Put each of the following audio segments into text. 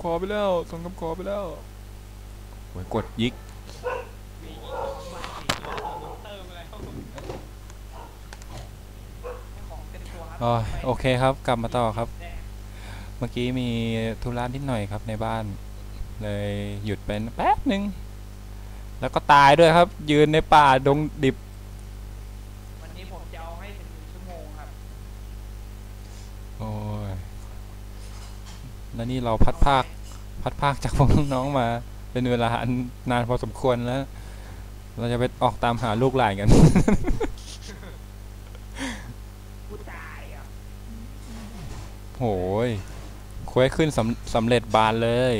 ำขอไปแล้วส่งคำขอไปแล้วโอ้ยกดยิกมีอีกมาสี่ตัวมอนเตอร์มาแล้วให้ของเต็มตัวครับอ๋อโอเคครับกลับมาต่อครับแดงเมื่อกี้มีธุระนิดหน่อยครับในบ้าน เลยหยุดไปแป๊บหนึ่งแล้วก็ตายด้วยครับ ยืนในป่าดงดิบ วันนี้ผมจะเอาให้ถึงหนึ่งชั่วโมงครับ โอ้ย แล้วนี่เราพัดภาค พัดภาคจากพวกน้องๆมา เป็นเวลานานพอสมควรแล้ว เราจะไปออกตามหาลูกหลานกันกูตายโหยควสขึ้นสำสำเร็จบานเลย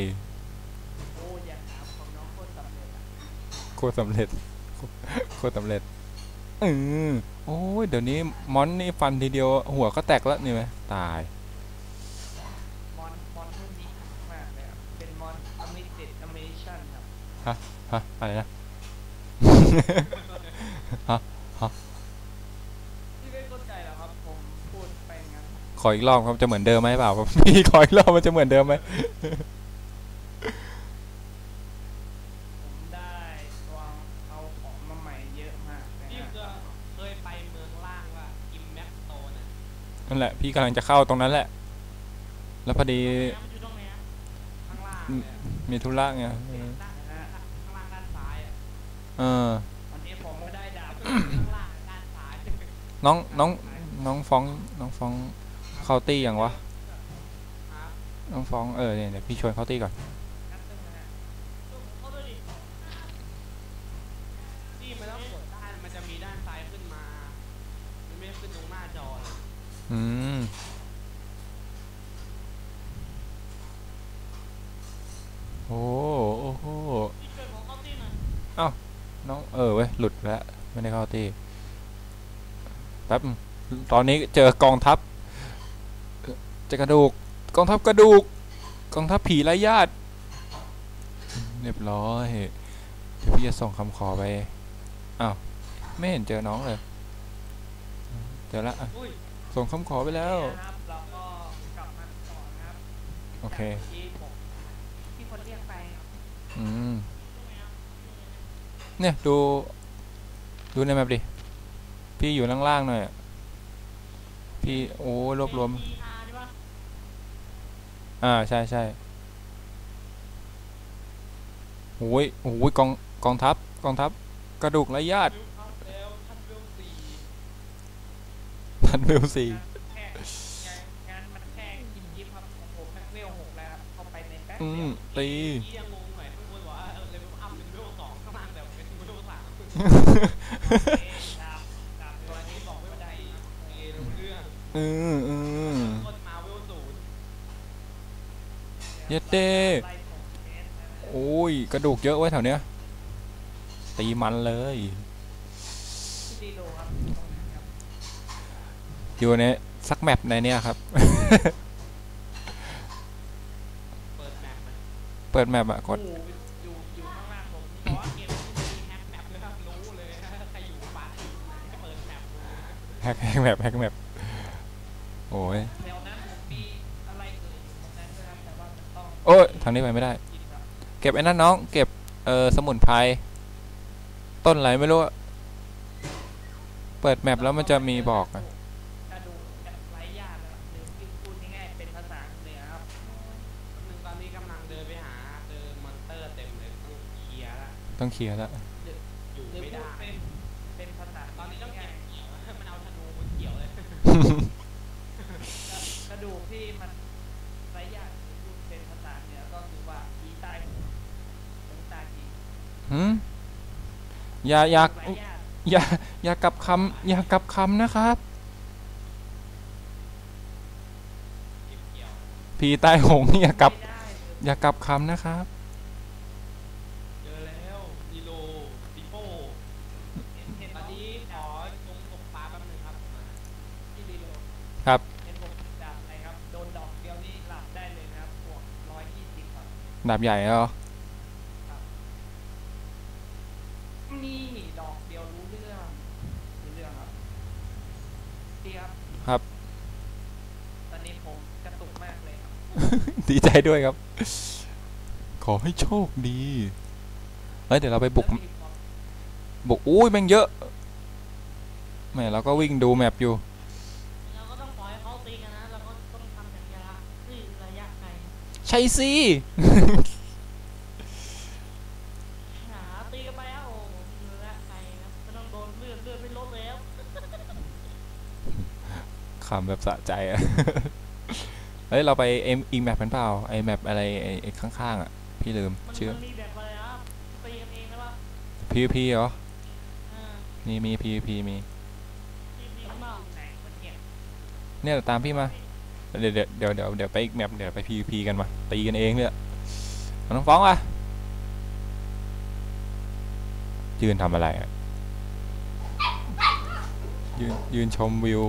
โอ้ยสำเร็จโคตรสำเร็จโคตรสำเร็จเออโอ้ยเดี๋ยวนี้มอนนี่ฟันทีเดียว หัวก็แตกแล้วนี่ไหมตาย มอนมอนรุ่นนี้มากเลยอะเป็นมอนอเมริกอเมริชัน ครับฮะอะไรนะที่ไม่เข้าใจหรอกครับผมพูดไปงั้นขออีกรอบครับจะเหมือนเดิมไหมเปล่าพี่ขออีกรอบมันจะเหมือนเดิมไหมผมได้วางเอาของมาใหม่เยอะมากเลยพี่นะก็เคยไปเมืองล่างว่ากิมแม็กโตน่ะนั่นแหละ พี่กำลังจะเข้าตรงนั้นแหละ แล้วพอดีมันอยู่ตรงไหนอะข้างล่างอืมเลยอะ มีธุระไงเออ ด้านข้างล่างด้านซ้ายอะ เออวันนี้ผมก็ได้ดาบข้างล่างด้านซ้ายน้องน้องน้องฟ้องน้องฟ้องเข้าตี้ยังวะครับน้องฟ้องเออเนี่ยเดี๋ยวพี่ชวนเข้าตี้ก่อนนัดตึ้งนะฮะเข้าไปดินี่มันต้องกดด้านมันจะมีด้านซ้ายขึ้นมา มันไม่ได้ขึ้นตรงหน้าจอเลย อืม โอ้โอ้โห พี่ช่วยผมเข้าตีหน่อย น้องเออเว้ย หลุดแล้ว ไม่ได้เข้าตีแป๊บตอนนี้เจอกองทัพเอ่อเจอกระดูกกองทัพกระดูกกองทัพผีไร้ญาติเรียบร้อยเดี๋ยวพี่จะส่งคำขอไปอ้าวไม่เห็นเจอน้องเลยเจอละอะอุ้ยส่งคำขอไปแล้วนี่นะครับเราก็กลับมาต่อนะครับโอเคจากที่ผมที่คนเรียกไปครับอืมเนี่ยดู ดูในแมปดิ พี่อยู่ล่างๆหน่อยอะพี่โอ้รวบรวมเป็น PR ใช่ปะอ่าใช่ใช่โอ้ยโอ้ยกองกองทัพกองทัพกระดูกไร้ญาติวิวอัพแล้วท่านเวลสี่ทันเวลสี่แค่งานงานมันแค่ยิบยิบครับของผมแเออเออเยเต้โอ้ย กระดูกเยอะไว้แถวเนี้ย ตีมันเลยอยู่ในสักแมปในเนี้ยครับ เปิดแมปอะกด แฮกแฮกแมปแฮกแมปโอ้ยแถวนั้นผมมีอะไรเอ่ยอยู่ตรงนั้นด้วยครับแต่ว่ามันต้องโอ้ยทางนี้ไปไม่ได้กินครับเก็บไอ้นั่นน้อง เก็บ เออสมุนไพร ต้นอะไรไม่รู้อะเปิดแมปแล้วมันจะมีบอกอะถ้าดูแบบไร้ญาติแล้วหรือที่พูดง่ายๆเป็นภาษาเหนือครับหนึ่งตอนนี้กำลังเดินไปหาเจอมอนเตอร์เต็มเลยต้องเคลียร์ละต้องเคลียร์แล้ว ที่มันไร้ญาติหรือพูดเป็นภาษาเหนือก็คือว่าอีใต้หูหูตาจีหืมอย่าอย่าไร้ญาติอย่าอย่ากลับคำอย่ากลับคำนะครับเก็บเกี่ยวผีใต้หงส์อย่ากลับไม่ได้เลยอย่ากลับคำนะครับเจอ ดาบใหญ่เหรอนี่ดอกเดียวรู้เรื่องรู้เรื่องครับพี่ครับครับ ตอนนี้ผมกระตุกมากเลยครับ ดีใจด้วยครับ ขอให้โชคดีเฮ้ยเดี๋ยวเราไปบุกแล้วมีความบุกอุ้ยแม่งเยอะแหม่เราก็วิ่งดูแมปอยู่ ใช่สิหาตีกันไปแล้วโอ้โหระยะไกลครับไม่ต้องโดนเลือดเลือดไม่ลดแล้วขำแบบสะใจอะเฮ้ยเราไปเอ็มอีแมปกันเปล่าไอแมปอะไรไอ้ไอ้ข้างๆอะ พี่ลืมมันชื่อ มันมีแบบอะไรครับตีกันเองนะว่า PVP เหรอ อ่ามีมี PVP มี ตีดีมากไหนมันเนี่ยเนี่ยตามพี่มา เดี๋ยวเดี๋ยวเดี๋ยวเดี๋ยวเดี๋ยวไปอีกแมปเดี๋ยวไป PVP กันมาตีกันเองเลยอะเอาน้องฟ้องอะยืนทำอะไรอะยืนยืนชมวิว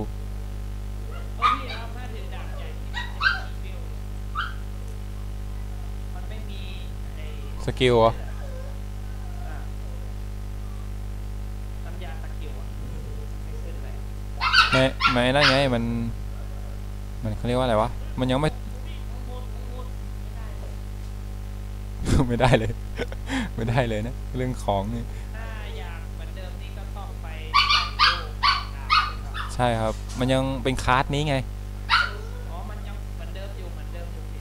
เออพี่ครับถ้าถึงด่านใหญ่ที่มันจะมีเบลมันไม่มีไอ้สกิลเหรออ่าน้ำยาตะเกียวอะไม่ขึ้นเลยไม่ไม่นั่นไงมัน มันเขาเรียกว่าอะไรวะ มันยังไม่ข้างบนข้างบนไม่ได้เลยไม่ได้เลย ไม่ได้เลยนะ เรื่องของนี่ถ้าอยากเหมือนเดิมนี่ก็ต้องไปจ่ายโลกนะครับใช่ครับ มันยังเป็นคลาสนี้ไงอ๋อมันยังเหมือนเดิมอยู่เหมือนเดิมอยู่พี่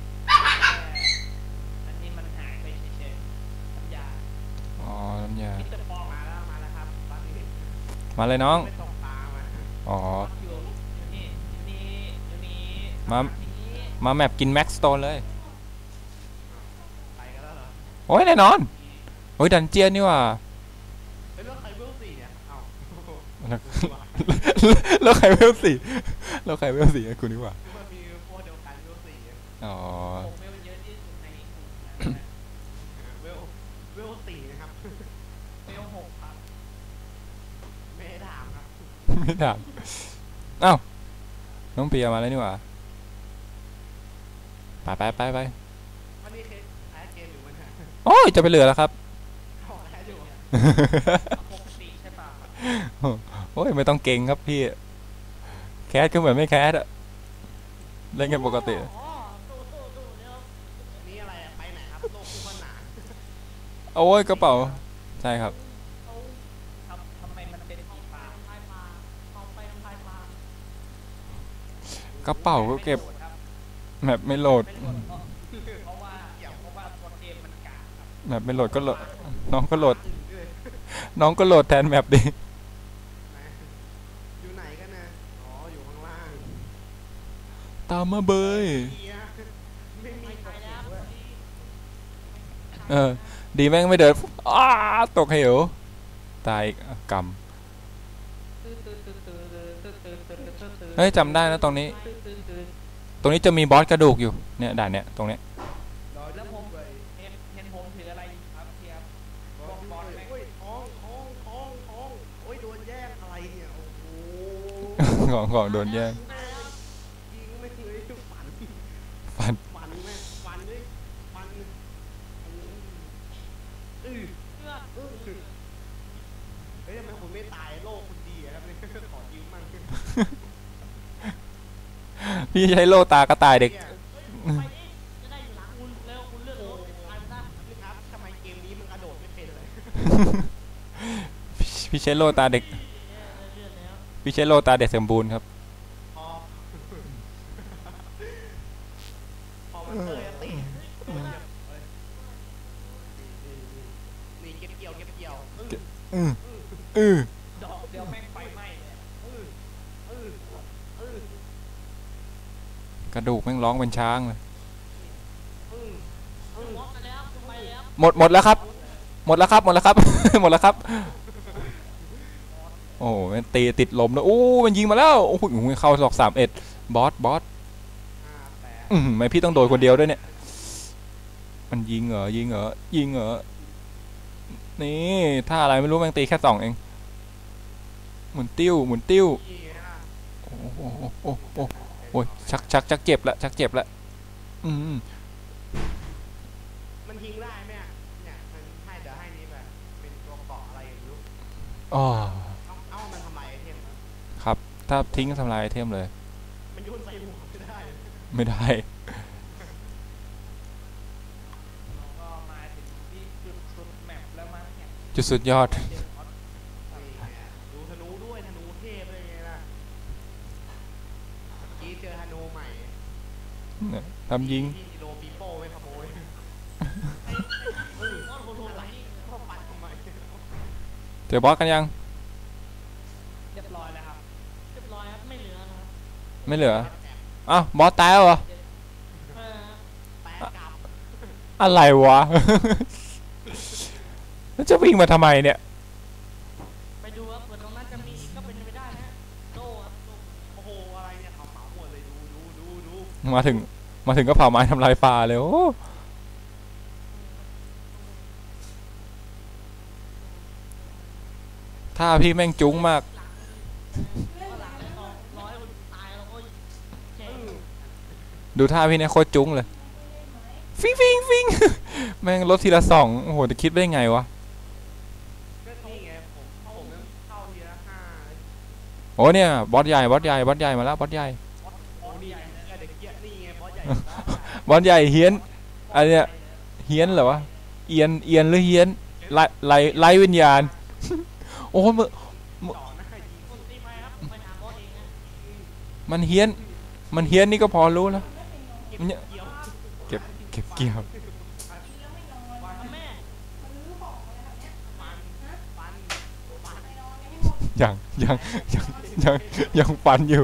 แต่อันนี้มันหายไปเฉยๆน้ำยาอ๋อน้ำยามิสเตอร์ฟองมาแล้วมาแล้วครับตอนนี้มาเลยน้อง มาทงนี้มาแมปกินแม็กสโตนเลย ไปกันแล้วเหรอโอ้ยแน่นอน โอ้ยดันเจียนนี่หว่าเฮ้ยแล้วใครเวลสี่เนี่ย เอ้าแล้วแล้วใครเวลสี่แล้วใครเวลสี่คุณนี่หว่ามันมีพวกเดียวกันเวลสี่อ๋อผมเวลเยอะที่สุดในกลุ่มนะเวลเวลสี่นะครับเวลหกครับไม่ได้ถามครับไม่ถามอ้าวน้องเปียมาแล้วนี่หว่า ไปไปไปไปวันนี้เคสแอดเกมอยู่มันฮะโอ้ยจะไปเหลือแล้วครับขอแอดอยู่ปกติใช่ป่ะโอ้ยไม่ต้องเก่งครับพี่ แคสก็เหมือนไม่แคสอะเล่นกันปกติอ๋อตู้ตู้ตู้เดี๋ยวนี่อะไรอะไปไหนครับโลกคู่ขนานโอ้ยกระเป๋าใช่ครับเอาทำทำไมมันเป็นเอาสีไปฟ้าทำลายปลาเอาไปทำลายปลากระเป๋าก็เก็บ แมปไม่โหลดไม่โหลดเพราะเพราะว่าเพราะว่าตัวเกมมันกากครับแมปไม่โหลดก็โหลด น้องก็โหลด น้องก็โหลดแทนแมปดิอยู่ไหนกันนะอ๋ออยู่ข้างล่าง ตามมาเบยเฮียไม่มีไม่ตใช่กแล้วเว้ยเออ ดีแม่งไม่เดินอ้าตกเหว ตายอีกอะกรรมเฮ้ยจำได้นะตรงนี้ ตรงนี้จะมีบอสกระดูกอยู่เนี่ยด่านเนี่ยตรงเนี้ยรอแล้วผมด้วยเห็ พี่ใช้โลตากระต่ายเด็กนี่ยไปดิจะได้อยู่หลังคุณเร็วคุณเลือกรถไปตายซะพี่ครับทำไมเกมนี้มันกระโดดไม่เป็นเลยพี่ใช้โลตาเด็กเออเลือกแล้วพี่ใช้โลตาเด็กสมบูรณ์ครับพอพอมันเตยอะตินี่เก็บเกี่ยวเก็บเกี่ยวอื้อ อืออือ ดอกเดียวแม่งไฟไหม้เลย อื้ออื้ออื้อก กระดูกแม่งร้องเป็นช้างเลยหมดหมดแล้วครับ หมดแล้วครับ หมดแล้วครับ หมดแล้วครับ โอ้โหมันตีติดลมแล้วโอ้มันยิงมาแล้วโอ้โหเข้าหลอกสามเอ็ดบอสบอสอืมไมพี่ต้องโดนคนเดียวด้วยเนี่ย มันยิงเหรอยิงเหรอยิงเหรอนี่ถ้าอะไรไม่รู้แม่งตีแค่สองเองหมุนติ้วหมุนติ้วโอ้โหโอ้โห โอ้ยชักชักชักเจ็บละชักเจ็บละอืมมันทิ้งได้ไหม่เนี่ยมันให้เดี๋ยวให้นี้แบบเป็นตัวเกาะอะไรอย่างรู้อ๋อเอาเอามันทำลายไอเทมครับ ถ้าทิ้งทำลายไอเทมเลย มันโยนใส่หัวไม่ได้ไม่ได้จุดสุดยอด เนี่ยทำยิงที่โลปีโป้ไม่ขโมยเอออะไรเข้าปัดทำไมเจอบอสกันยังเรียบร้อยแล้วครับเรียบร้อยครับไม่เหลือนะครับไม่เหลืออ้าวบอสตายแล้วเหรอเออแปะกลับอะไรวะแล้วจะวิ่งมาทำไมเนี่ย มาถึง มาถึงก็เผาไม้ทำลายป่าเลยโอ้ถ้าพี่แม่งจุ้งมากดูท่าพี่เนี่ยโคตรจุ้งเลย ฟิงฟิงฟิงแม่งลดทีละสองโอ้โหจะคิดได้ไงวะโอ้เนี่ย บอสใหญ่ บอสใหญ่ บอสใหญ่มาแล้ว บอสใหญ่ โอ้นี่ไงเด็กเกี้ยนี่ไง บอสใหญ่เฮียนอันเนี้ยเฮียนเหรอวะเอียนเอียนหรือเฮียนไล่ไล่ไล่วิญญาณ โอ้โหมึงต่อมันเฮี้ยน มันเฮี้ยนนี่ก็พอรู้แล้วเก็บมันเก็บเก็บเกี่ยวทำแม่ฟันฟันฟันยังยังยังยังยังฟันอยู่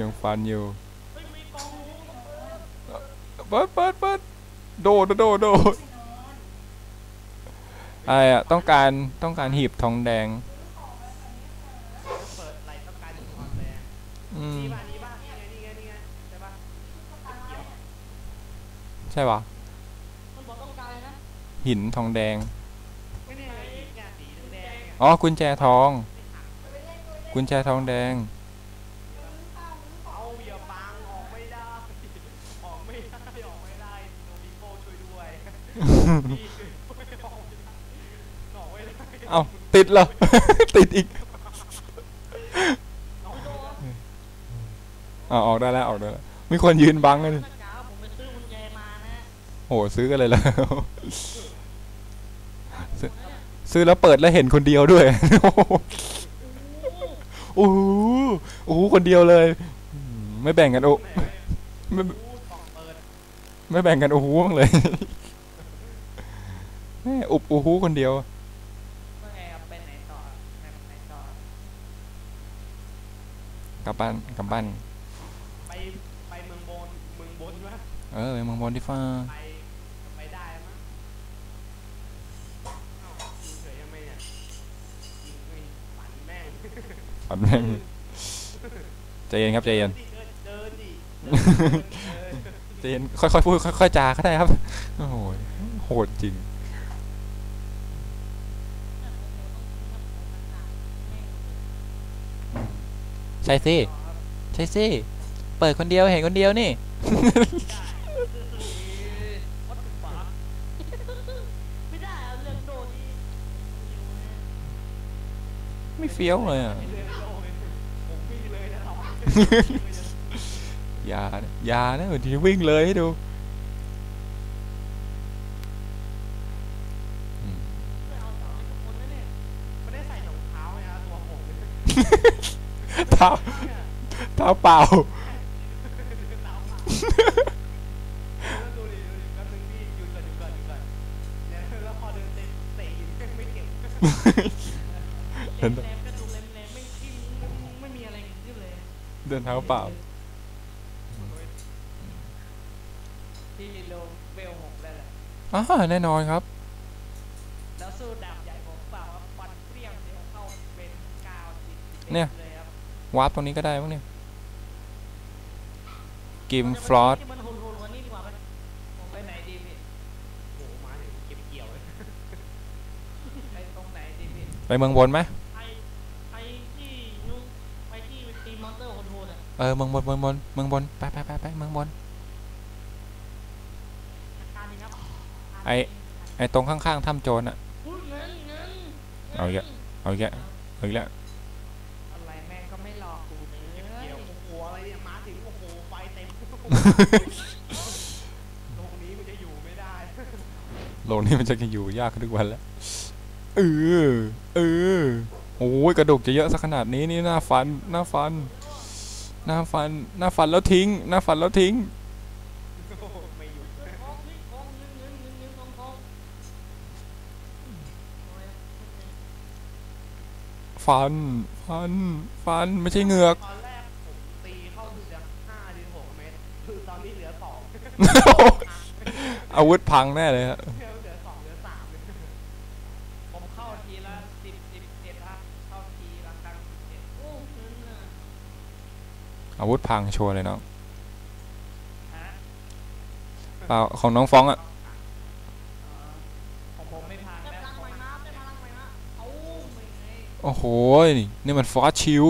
ยังฟันอยู่เฮ้ยมีกองรู้เปิดเปิดเปิดโดดโดดโดดอะไรอะต้องการต้องการหีบทองแดงเปิดไหลต้องการถึงความแรงอืมนี่บ้านนี่บ้านนี่ไงนี่ไงนี่ไงใช่ปะเก็บเกี่ยวใช่ปะมันบอกต้องการอะไรนะหินทองแดงไม่ได้ไงเนี่ยสีแดงๆเนี่ยอ๋อ กุญแจทอง กุญแจทองแดง เอาอย่าบังออกไม่ได้ ออกไม่ได้ออกไม่ได้โนบิโก้ช่วยด้วยพี่ช่วยด้วยออกไม่ได้ออกไม่ได้ เอ้า ติดเหรอ ติดอีกเอาโต้ครับอ๋อออกได้แล้วออกได้แล้วมีคนยืนบังกันหน้ากากผมไปซื้อกุญแจมานะโหซื้อกันเลยแล้วซื้อซื้อแล้วเปิดแล้วเห็นคนเดียวด้วยโอ้โหโอ้โหคนเดียวเลยอืมไม่แบ่งกันโอ้ไม่อู้กล่องเปิดไม่แบ่งกันโอ้โหบ้างเลยแม่อุบโอ้โหคนเดียว ว่าไงครับไปไหนต่อไปไหนต่อก ลับบ้านกลับบ้านไปไปเมืองบนเมืองบนวะเออไปเมืองบนที่ฟ้าไปไปได้มั้งเอ้ายิงเฉยยังไงเนี่ยยิงไม่ฝันแม่งฝันแม่งใจเย็นครับใจเย็นดิเดินดิใจเย็นค่อยๆพูดค่อยๆจาก็ได้ครับโอ้โหโหดจริง ใช่สิใช่สิเปิดคนเดียวเห็นคนเดียวนี่ ไม่ได้เอาเรื่องโดที่ไม่เฟี้ยวเลยอะเดินโลกเลยผมวิ่งเลยนะเราอย่านะอย่านะบางทีวิ่งเลยให้ดูไม่เอาแต่คนนะเนี่ยไม่ได้ใส่รองเท้าเลยนะตัวผม เนี่ยเท้าเท้าเปล่าเท้ามาดูดิดูดิแป๊บนึงพี่หยุดก่อนหยุดก่อนหยุดก่อนแล้วแล้วพอเดินเตะเตะหินไม่เก็บเล่นแรมก็ดูแรมแรมไม่ที่ไม่มีอะไรขึ้นเลยเดินเท้าเปล่าที่โลเวลหกแล้วแหละอ่าแน่นอนครับ แล้วสู้ดาบใหญ่ผมเปล่าครับฟันเปรี้ยงเดียวเข้าเป็นกาวติดติดเนี่ยเลยครับ วาร์ปตรงนี้ก็ได้มั้งเนี่ยกิมฟลอสที่มันโหดๆกว่านี้ดีกว่าไหมผมไปไหนดีพี่โอ้โหมาถึงเก็บเกี่ยวเลยไปตรงไหนดีพี่ไปเมืองบนไหมไปไปที่นู้นไปที่ตีมอนเตอร์โหดๆอะเออเมืองบนเมืองบนเมืองบนไปไปไปไปเมืองบนจัดการดีครับไอ้ไอ้ตรงข้างๆถ้ำโจรอะอุ๊ยเงินเงินเอาอีกแล้วเอาอีกแล้วเอาอีกแล้วอะ โลกนี้มันจะอยู่ไม่ได้ โลลงนี่มันจะอยู่ยากขึ้นทุกวันแล้ว เออ เออ โอ้ยกระดูกจะเยอะสักขนาดนี้นี่หน้าฟัน หน้าฟัน หน้าฟัน หน้าฟันแล้วทิ้ง หน้าฟันแล้วทิ้ง ฟัน ฟัน ฟัน ไม่ใช่เหงือก องอาวุธพังแน่เลยฮะเหลือสองเหลือสามเลยผมเข้าทีละสิบสิบเอ็ดครับเข้าทีละครั้งสิบเอ็ดโอ้เงินน่ะอาวุธพังชัวร์เลยเนาะฮะเปล่าของน้องฟ้องอะอ๋อของผมไม่พังได้แล้วพลังผมใหม่นะได้พลังใหม่นะเอาไม่ไงโอ้โห นี่มันฟอสชิล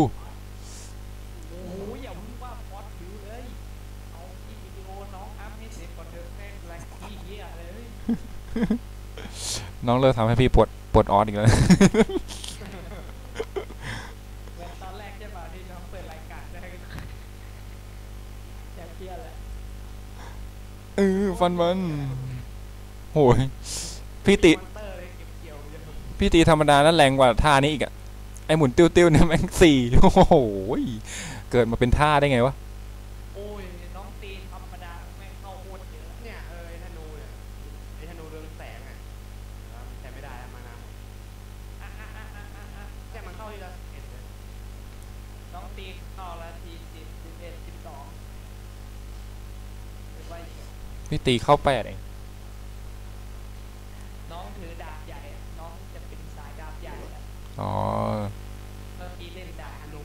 น้องเลิกทำให้พี่ปวดปวดออสอีกแล้วเหมือนตอนแรกใช่ป่ะที่น้องเปิดรายการได้แอบเพี้ยแหละเออฟันมันโหยพี่ติมอนเตอร์เลยเก็บเกี่ยวเยอะพี่ตีธรรมดานั้นแรงกว่าท่านี้อีกอะไอหมุนติ้วติ้วๆเนี่ยแม่งสี่โอ้โหยเกิดมาเป็นท่าได้ไงวะ โอ้ยน้องตีธรรมดาแม่งเข้าโคตรเยอะ เนี่ยเออไอ้ธนูเนี่ยไอ้ธนูเรืองแสงอะเออมันใช้ไม่ได้แล้วมานะ อะอะอะอะอะอะ เนี่ยมันเข้าที่ละเอ็ดเลย น้องตีเข้าละทีสิบสิบเอ็ดสิบสองไปไว้ พี่ตีเข้าแปดเองน้องถือดาบใหญ่อะน้องจะเป็นสายดาบใหญ่อะอ๋อเมื่อกี้เล่นดาบธนู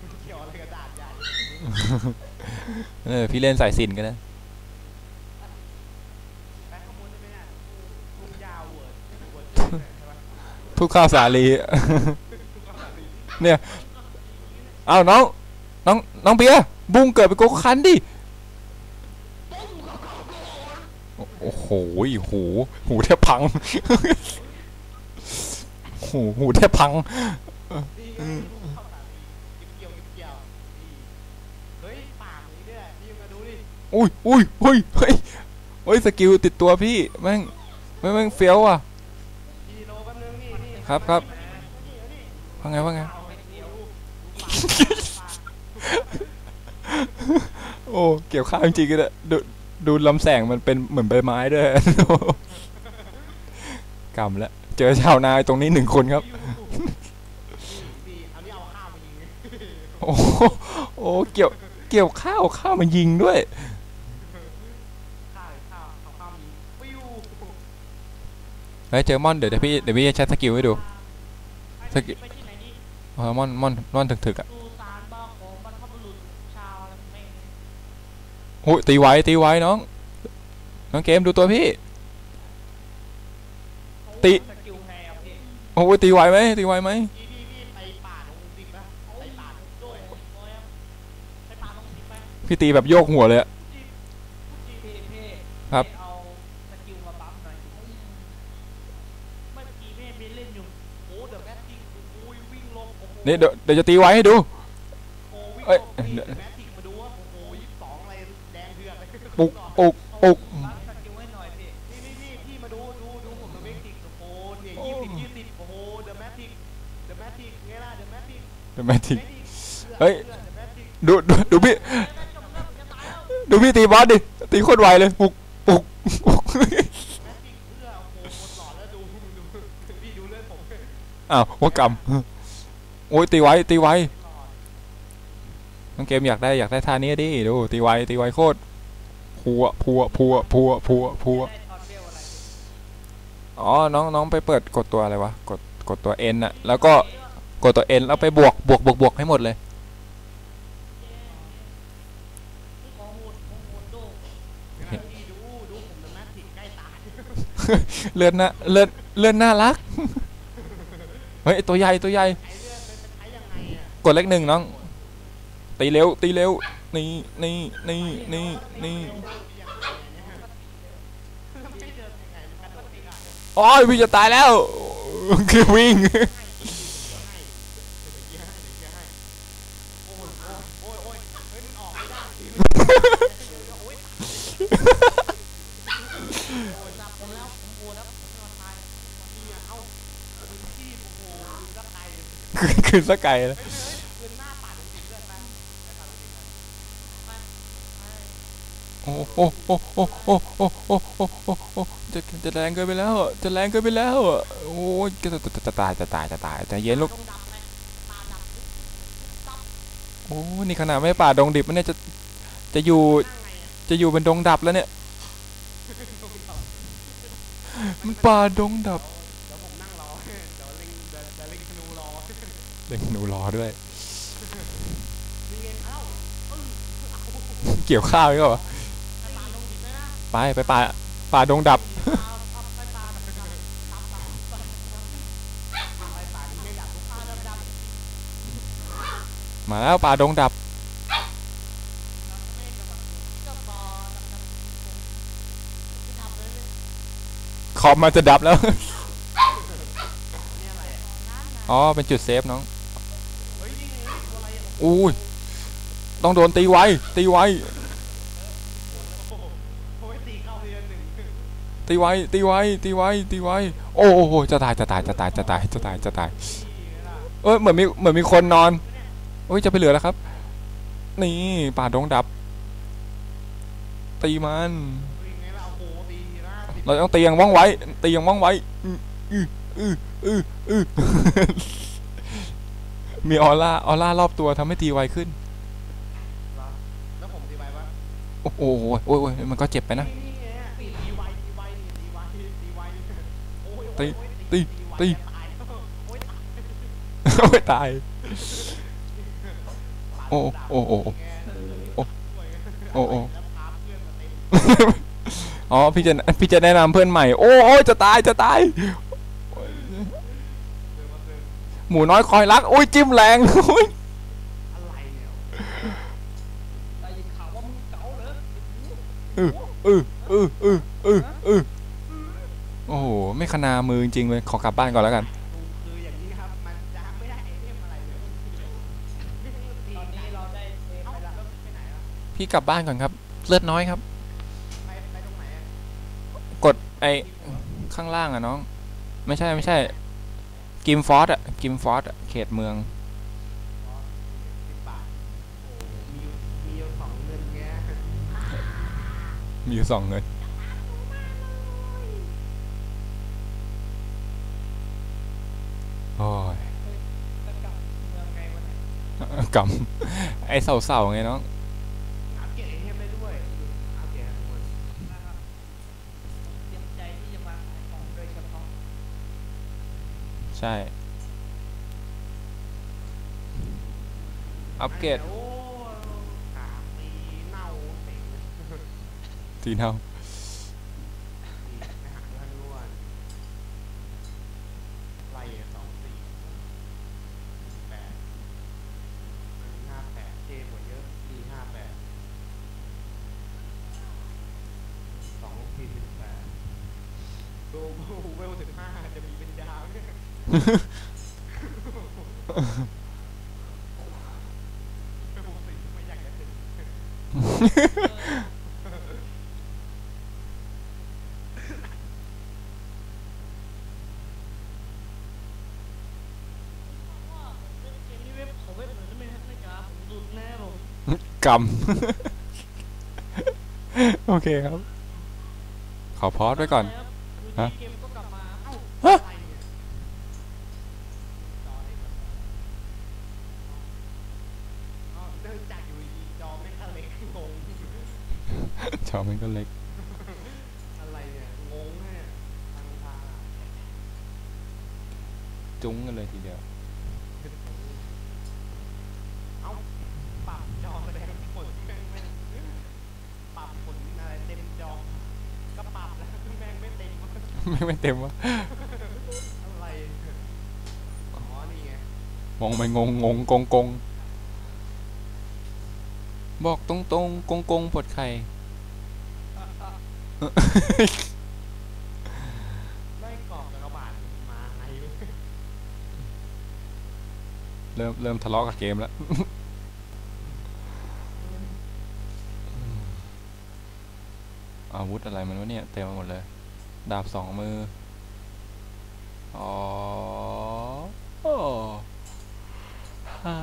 มันเกี่ยวอะไรกับดาบใหญ่เออพี่เล่นสายสินกันนะแบ็คขโมยได้ไหมเนี่ยลูกยาวเวิร์ดเวิร์ดใช่ปะทุกข้าวสาลีเนี่ยอ้าวน้อง น้อง น้องเบียร์บุ้งเกิดไปนโกโก้คันดิ อ้โหหู หูแทบพัง หูหูแทบพังนี่ไงเข้าตาดีเกี่ยวเกี่ยวนี่เฮ้ยปากนี้ด้วยนี่มาดูดิอุ้ยอุ้ยอุ้ยเฮ้ยเฮ้ยสกิลติดตัวพี่แม่งแม่งแม่งเฟี้ยวอะกิโลแป๊บนึงนี่นี่ครับครับนี่นี่ว่าไงว่าไงเอาไม่เดียวโอ้เกี่ยวข้าวจริงๆก็ได้ดู ดูลำแสงมันเป็นเหมือนใบไม้ด้วยกำแล้วเจอชาวนาตรงนี้หนึ่งคนครับนี่อันนี้เอาข้าวมายิงโอ้โหโอ้เกี่ยวเกี่ยวข้าวข้าวมันยิงด้วยข้าวข้าวเอาข้าวมายิงปิ้วเฮ้ยเจอมอนเดี๋ยวเดี๋ยวพี่เดี๋ยวพี่จะใช้สกิลให้ดูสกิไปที่ไหนดีเออมอนมอนมอนถึกๆอะ โอ้ยตีไว้ตีไว้น้อง น้องเกมดูตัวพี่ ตีโอ้ยตีไว้ไหมตีไว้ไหมพี่ตีแบบโยกหัวเลยครับเอาสกิลมาบัฟหน่อยเมื่อกี้แม่ไปเดี๋ยวเดี๋ยวจะตีไว้ให้ดูเอ้ย ปุกปุกปุกบัฟสกิลให้หน่อยพี่นี่นี่นี่พี่มาดูดูดูผมเดอะแมททิกโอ้โหเนี่ยยี่สิบยี่สิบโอ้โหเดอะแมททิกเดอะแมททิกไงล่ะเดอะแมททิกเดี๋ยวแม่ทีแมททิกเฮ้ยเดอะแมททิกดูดูดูพี่ ดูพี่ตีบอสดิ ตีโคตรไวเลยปุกปุกปุกแมททิกเพื่อโอ้โหหมดหลอดแล้วดูดูพี่ดูเลือดผมอ้าวหัวกำโอ้ยตีไว้ตีไว้น้องเกมอยากได้อยากได้ท่านี้ดิ ดู ตีไว้ตีไว้โคตร พัวพัวพัวพัวพัวพัวอ๋อ น้องน้องไปเปิดกดตัวอะไรวะ กดกดตัว N อะแล้วก็กดตัว N แล้วไปบวกบวกบวกบวกให้หมดเลย เลือดน่าเลือดเลือดน่ารัก เฮ้ย ตัวใหญ่ตัวใหญ่ไอ้เลือดมันจะใช้ยังไงอะกดเลขหนึ่งน้อง ตีเร็วตีเร็ว นี่นี่นี่นี่นี่โอ้ยวิ่งจะตายแล้วคือวิ่งคือสกายเย โอ้โอ้โอ้โอ้โอ้โอ้โอ้โอ้โอ้โอ้จะจะแรงเกินไปแล้วอะจะแรงเกินไปแล้วอะโอ้ยจะจะจะจะตายจะตายจะตายแต่เย็นลูกต้องดับไหมตาดับโอ้นี่ขนาดไม่ป่าดงดิบมันเนี่ยจะจะอยู่จะอยู่เป็นดงดับแล้วเนี่ย มันป่าดงดับเดี๋ยวผมนั่งรอเดี๋ยวเล็งเดี๋ยวเดี๋ยวเล็งธนูรอเด็กหนูรอด้วย เกี่ยวข้าวอีก็เหรอไป ไปไปป่าป่าดงดับ มาแล้วป่าดงดับขอบมันจะดับแล้ว อ๋อ เป็นจุดเซฟน้อง อุ้ย ต้องโดนตีไว้ ตีไว้ ตีไวตีไวตีไวตีไวโอ้โหจะตาย จะตาย จะตาย จะตาย จะตาย จะตายนี่ล่ะเอ้ย เหมือนมี เหมือนมีคนนอนโอ้ย จะไปเหลือแล้วครับ นี่ป่าดงดับ ตีมันเฮ้ยไงล่ะโอ้โหตีนะตีเราต้องตีอย่างว่องไว ตีอย่างว่องไว อื้ออื้ออื้ออื้ออื้อมีออร่า ออร่ารอบตัวทำให้ตีไวขึ้นเหรอแล้วผมตีไปปะโอ้โหโอ้ยโอ้ยมันก็เจ็บไปนะ ตีตีตีตายแล้วโอ้ยตายโอ้ยตาย โอ้โอ้โอ้โอ้โอ้โอ้แล้วพาเพื่อนมาเต็มอ๋อพี่จะพี่จะแนะนำเพื่อนใหม่ โอ้โอ้ยจะตายจะตายหมูน้อยคอยรักโอ้ยจิ้มแรงโอ้ย นามือจริงเลย ขอกลับบ้านก่อนแล้วกันพี่กลับบ้านก่อนครับ เลือดน้อยครับ กดไอข้างล่างอะน้อง ไม่ใช่ไม่ใช่ กิมฟอสอะกิมฟอสอะเขตเมืองมีอยู่สองเงิน รรม ไอ้สาวๆไงน้องใช่ อัปเกรดทีเน่า ผมกำโอเคครับ ขอพอสไว้ก่อน ฮะ จอมันก็เล็ก อะไรเนี่ยงงเนี่ยทางทางอะจุ้งกันเลยทีเดียว เอ้าปรับจอแสดงผลแม่งไม่ปรับผลอะไรเต็มจอก็ปรับแล้วแม่งไม่เต็มไม่ไม่เต็มวะอะไรอ๋อนี่ไงมองไปงงงงกงกงบอกตรงตรงกงกงปวดไข่ ได้กรอบกระบาดมาไงเริ่มเริ่มทะเลาะกับเกมแล้ว อาวุธอะไรมันวะเนี่ย เต็มหมดเลย ดาบสองมือ อ๋อหา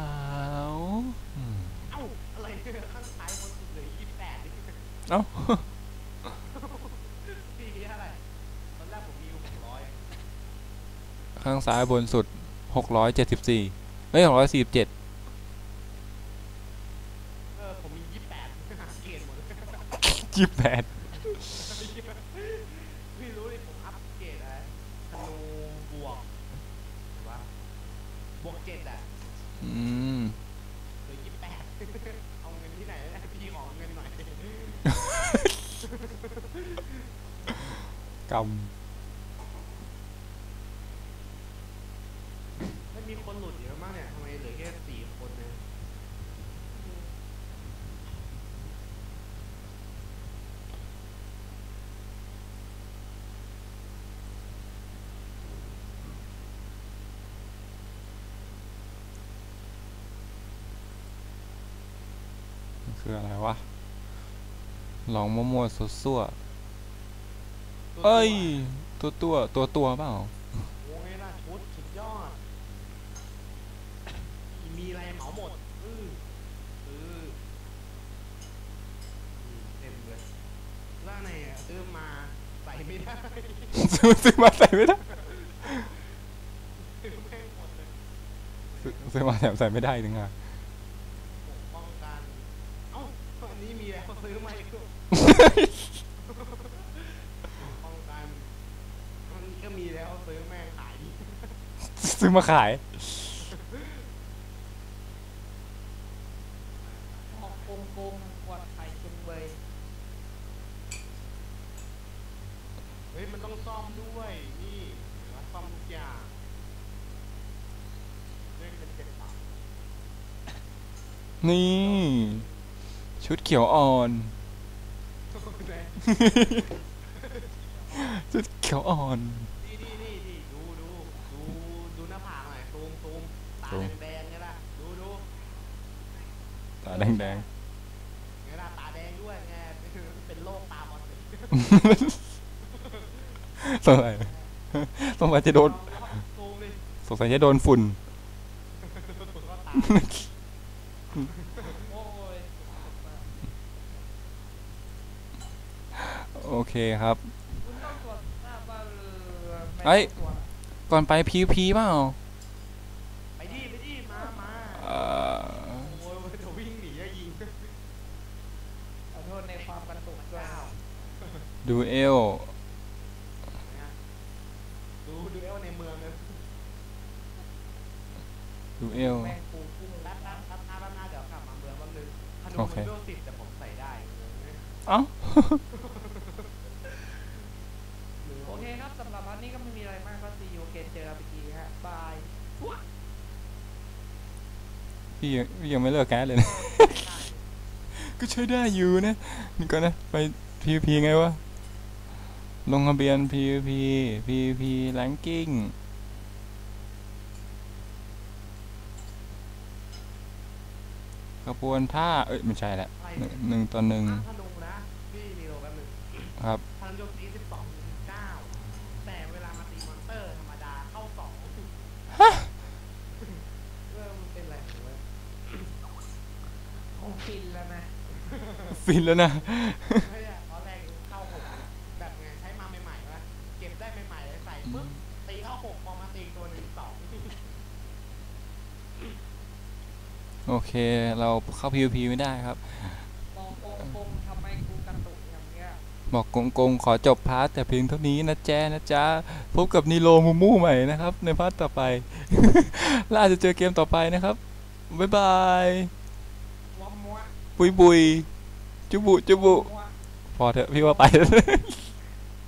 วอ้า อะไรข้างซ้ายคนสุดเลยยี่เอ้า ข้างซ้ายบนสุดหกร้อยเจ็ดสิบสี่เอ้ยหกร้อยสี่สิบเจ็ดเออผมมียี่สิบแปด ม่มีคนหลุดเยอะมากเนี่ยทำไมเหลือแค่สี่คนเนี่ยคืออะไรวะ ลองมั่วๆซั่วๆเอ้ย ตัวตัวตัวตัวเปล่า โอ้ยล่ะชุดสุดยอด มีอะไรเหมาหมดอืออืออืมเต็มเลยแล้วไหนอะซื้อมาใส่ไม่ได้ซื้อซื้อมาใส่ไม่ได้ซื้อแม่งหมดเลยซื้อซื้อมาแถมใส่ไม่ได้ถึงอะปกป้องกันเอ้าอันนี้มีแล้วซื้อมาอีกแล้วป้องกันอันนี้ก็มีแล้วซื้อแม่งขายดีซื้อมาขาย ออกโกงโกงกวดไข่จุงเบย เฮ้ยมันต้องซ่อมด้วย นี่เห็นไหมซ่อมทุกอย่างเล่นเป็นเจ็ดสาม นี่ ชุดเขียวอ่อน ชุดเขียวอ่อน นี่นี่นี่นี่ดูดูดูดูหน้าผากหน่อยซูมซูมตาซูม แดงๆไงล่ะดูดูตาแดงไงล่ะตาแดงด้วยไงเป็นโรคตาบอดสีๆสงสัยสงสัยจะโดนซูมดิสงสัยจะโดนฝุ่น ก็ตาโอ้ย โอเคครับคุณต้องตรวจทราบว่าเอ่อแม่เอ้ยตรวจก่อนไปพีพีเปล่าไปดิไปดิมามาเอ่อโอ้ยเดี๋ยววิ่งหนีจะยิงขอโทษในความกระตุกด้วยเก้าดูเอลนะดูดูเอลในเมืองนะดูเอลแม่งปูพุ่งแป๊บแป๊บแป๊บแป๊บแป๊บนะเดี๋ยวกลับมาเมืองแป๊บนึงธนูโอมันเคเวลสิบแต่ผมใส่ได้เอ้า โอเคครับสำหรับวันนี้ก็ไม่มีอะไรมากก็ซีโอ เกนเจอกันอีกทีฮะบายพี่ยังพี่ยังไม่เลิกแก๊สเลยนะ ก็ใช้ได้อยู่นะนี่ก็นะไป PVP ไงวะลงทะเบียน PVP PVP ranking กระบวนท่า เอ้ย ไม่ใช่แหละอะไรหนึ่เนี่งยหนึ่งต่อหนึ่งตั้งธนูนะพี่มีโลแป๊บนึงครับพลังโจมตีสิบสองเก้าแต่เวลามาตีมอนเตอร์ธรรมดาเข้าสองเริ่มนเป็นอะไรของเว้ย คงฟินแล้วนะฟินแล้วนะเฮ้ยอะตอนแรกเข้าหกแบบไงใช้มาใหม่ๆวะเก็บได้ใหม่ๆเลยใส่ปุ๊บตีเข้าหกพอมาตีอีกตัวหนึ่งสองโอเค เราเข้า PVP ไม่ได้ครับ บอกโกงโกงทำไมกูกระตุกอย่างเงี้ยบอกกงกงขอจบพาร์ทแต่เพียงเท่านี้นะแจ๊นะจ๊ะพบกับนีโรมูมูใหม่นะครับ ในพาร์ทต่อไป แล้วอาจจะเจอเกมต่อไปนะครับ บ๊ายบายวัวมัว บุยบุยจุบุจุบุพอเถอะพี่ว่าไป